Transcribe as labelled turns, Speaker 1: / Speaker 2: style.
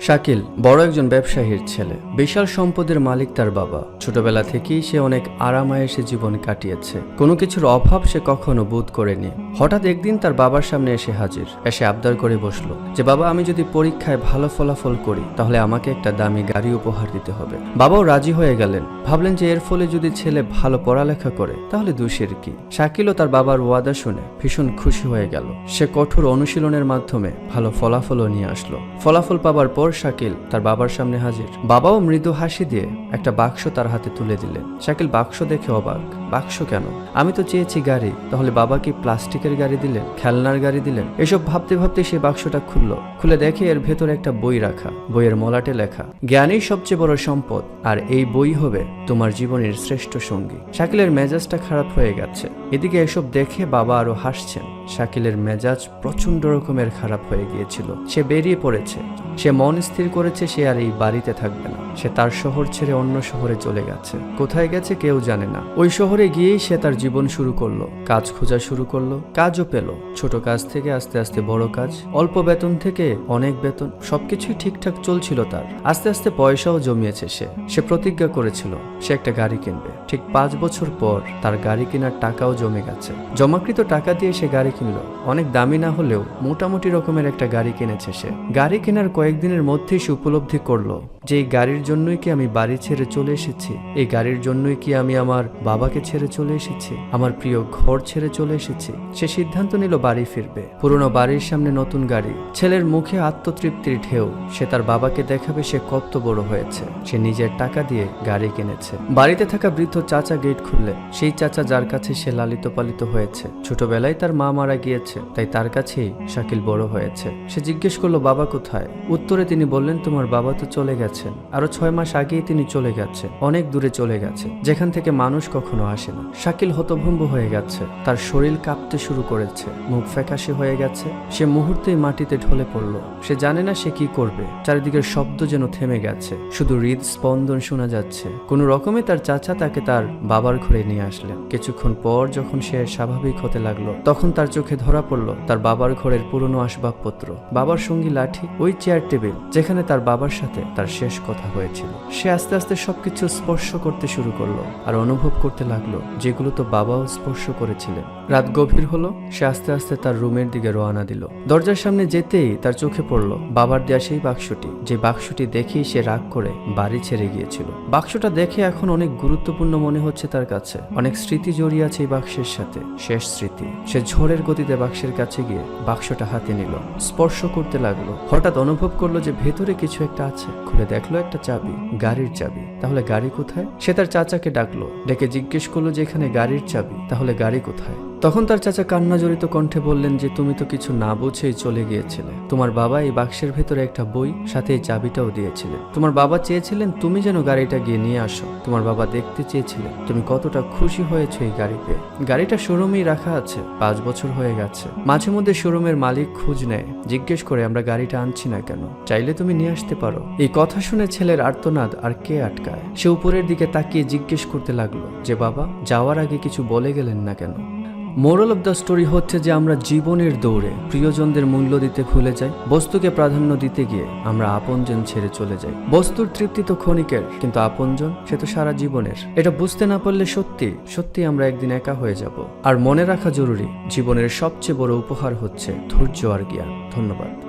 Speaker 1: শাকিল, বড় একজন ব্যবসায়ীর ছেলে। বিশাল সম্পদের মালিক তার বাবা। ছোটবেলা থেকেই সে অনেক আরামায়েসে জীবন কাটিয়েছে। কোনো কিছুর অভাব সে কখনো বোধ করেনি। হঠাৎ একদিন তার বাবার সামনে এসে হাজির। এসে আবদার করে বসল যে, বাবা, আমি যদি পরীক্ষায় ভালো ফলাফল করি, তাহলে আমাকে একটা দামি গাড়ি উপহার দিতে হবে। বাবাও রাজি হয়ে গেলেন। ভাবলেন যে, এর ফলে যদি ছেলে ভালো পড়ালেখা করে, তাহলে দোষের কি? শাকিলও তার বাবার ওয়াদা শুনে ভীষণ খুশি হয়ে গেল। সে কঠোর অনুশীলনের মাধ্যমে ভালো ফলাফলও নিয়ে আসলো। ফলাফল পাবার পর শাকিল তার বাবার সামনে হাজির। বাবাও মৃদু হাসি দিয়ে একটা বাক্স তার হাতে তুলে দিলেন। শাকিল বাক্স দেখে অবাক। বাক্স কেন? আমি তো চেয়েছি গাড়ি। তাহলে বাবা কি প্লাস্টিকের গাড়ি দিলেন? খেলনার গাড়ি দিলেন? এসব ভাবতে ভাবতে সে বাক্সটা খুললো। খুলে দেখে এর ভেতরে একটা বই রাখা। বইয়ের মলাটে লেখা, জ্ঞানই সবচেয়ে বড় সম্পদ, আর এই বই হবে তোমার জীবনের শ্রেষ্ঠ সঙ্গী। শাকিলের মেজাজটা খারাপ হয়ে গেছে। এদিকে এসব দেখে বাবা আরও হাসছেন। শাকিলের মেজাজ প্রচণ্ড রকমের খারাপ হয়ে গিয়েছিল। সে বেরিয়ে পড়েছে। সে মন স্থির করেছে, সে আর এই বাড়িতে থাকবে না। সে তার শহর ছেড়ে অন্য শহরে চলে গেছে। কোথায় গেছে কেউ জানে না। ওই শহরে গিয়েই সে তার জীবন শুরু করল। কাজ খোঁজা শুরু করল, কাজও পেল। ছোট কাজ থেকে আস্তে আস্তে বড় কাজ, অল্প বেতন থেকে অনেক বেতন, সবকিছুই ঠিকঠাক চলছিল তার। আস্তে আস্তে পয়সাও জমিয়েছে সে। সে প্রতিজ্ঞা করেছিল, সে একটা গাড়ি কিনবে। ঠিক পাঁচ বছর পর তার গাড়ি কেনার টাকাও জমে গেছে। জমাকৃত টাকা দিয়ে সে গাড়ি কিনলো। অনেক দামি না হলেও মোটামুটি রকমের একটা গাড়ি কিনেছে সে। গাড়ি কেনার কয়েকদিনের মধ্যেই সে উপলব্ধি করল। যে গাড়ির জন্যই কি আমি বাড়ি ছেড়ে চলে এসেছি এই গাড়ির জন্যই কি আমি আমার বাবাকে ছেড়ে চলে এসেছি, আমার প্রিয় ঘর ছেড়ে চলে এসেছি। সে সিদ্ধান্ত নিল বাড়ি ফিরবে। পুরনো বাড়ির সামনে নতুন গাড়ি। ছেলের মুখে আত্মতৃপ্তির ঢেউ। সে তার বাবাকে দেখাবে সে কত বড় হয়েছে। সে নিজের টাকা দিয়ে গাড়ি কিনেছে। বাড়িতে থাকা বৃদ্ধ চাচা গেট খুললে। সেই চাচা যার কাছে সে লালিত পালিত হয়েছে। ছোটবেলায় তার মা মারা গিয়েছে, তাই তার কাছেই শাকিল বড় হয়েছে। সে জিজ্ঞেস করল, বাবা কোথায়? উত্তরে তিনি বললেন, তোমার বাবা তো চলে গেছেন আরও ছয় মাস আগেই তিনি চলে গেছে, অনেক দূরে চলে গেছে, যেখান থেকে মানুষ কখনো আসে না। শাকিল হতভম্ব হয়ে গেছে, তার শরীর কাঁপতে শুরু করেছে, মুখ ফ্যাকাশে হয়ে গেছে, সে মুহূর্তেই মাটিতে ঢলে পড়ল। সে জানে না সে কি করবে, চারিদিকের শব্দ যেন থেমে গেছে, শুধু হৃদ স্পন্দন শোনা যাচ্ছে। কোনো রকমে তার চাচা তাকে তার বাবার ঘরে নিয়ে আসলেন। কিছুক্ষণ পর যখন সে স্বাভাবিক হতে লাগল, তখন তার চোখে ধরা পড়ল তার বাবার ঘরের পুরনো আসবাবপত্র। বাবার সঙ্গী লাঠি, ওই চেয়ার টেবিল যেখানে তার বাবার সাথে তার শেষ কথা হয়েছিল। সে আস্তে আস্তে সবকিছু স্পর্শ করতে শুরু করল আর অনুভব করতে লাগল যেগুলো তো বাবাও স্পর্শ করেছিলেন। রাত গভীর হলো, সে আস্তে আস্তে তার রুমের দিকে রওনা দিল। দরজার সামনে যেতেই তার চোখে পড়ল বাবার দেয়া সেই বাক্সটি, যে বাক্সটি দেখেই সে রাগ করে বাড়ি ছেড়ে গিয়েছিল। বাক্সটা দেখে এখন অনেক গুরুত্বপূর্ণ মনে হচ্ছে তার কাছে। অনেক স্মৃতি জড়িয়ে আছে এই বাক্সের সাথে। শেষ স্মৃতি। সে ঝড়ের গতিতে বাক্সের কাছে গিয়ে বাক্সটা হাতে নিল। স্পর্শ করতে লাগল। হঠাৎ অনুভব করল যে ভেতরে কিছু একটা আছে। খুলে দেখল একটা চাবি, গাড়ির চাবি। তাহলে গাড়ি কোথায়? সে তার চাচাকে ডাকলো, ডেকে জিজ্ঞেস করল যে এখানে গাড়ির চাবি, তাহলে গাড়ি কোথায়? তখন তার চাচা কান্না জড়িত কণ্ঠে বললেন যে, তুমি তো কিছু না বুঝেই চলে গিয়েছিলে। তোমার বাবা এই বাক্সের ভেতরে একটা বই, সাথে এই চাবিটাও দিয়েছিলেন। তোমার বাবা চেয়েছিলেন তুমি যেন গাড়িটা গিয়ে নিয়ে আসো। তোমার বাবা দেখতে চেয়েছিলেন তুমি কতটা খুশি হয়েছো এই গাড়ি পেয়ে গাড়িটা শোরুমেই রাখা আছে, পাঁচ বছর হয়ে গেছে। মাঝে মধ্যে শোরুমের মালিক খোঁজ নেয়, জিজ্ঞেস করে আমরা গাড়িটা আনছি না কেন? চাইলে তুমি নিয়ে আসতে পারো। এই কথা শুনে ছেলের আর্তনাদ আর কে আটকায়? সে উপরের দিকে তাকিয়ে জিজ্ঞেস করতে লাগল যে, বাবা, যাওয়ার আগে কিছু বলে গেলেন না কেন? মোরাল অফ দ্য স্টোরি হচ্ছে যে আমরা জীবনের দৌড়ে প্রিয়জনদের মূল্য দিতে ভুলে যাই, বস্তুকে প্রাধান্য দিতে গিয়ে আমরা আপনজন ছেড়ে চলে যাই। বস্তুর তৃপ্তি তো ক্ষণিকের, কিন্তু আপনজন, সে তো সারা জীবনের। এটা বুঝতে না পারলে সত্যি সত্যি আমরা একদিন একা হয়ে যাব। আর মনে রাখা জরুরি, জীবনের সবচেয়ে বড় উপহার হচ্ছে ধৈর্য আর জ্ঞান। ধন্যবাদ।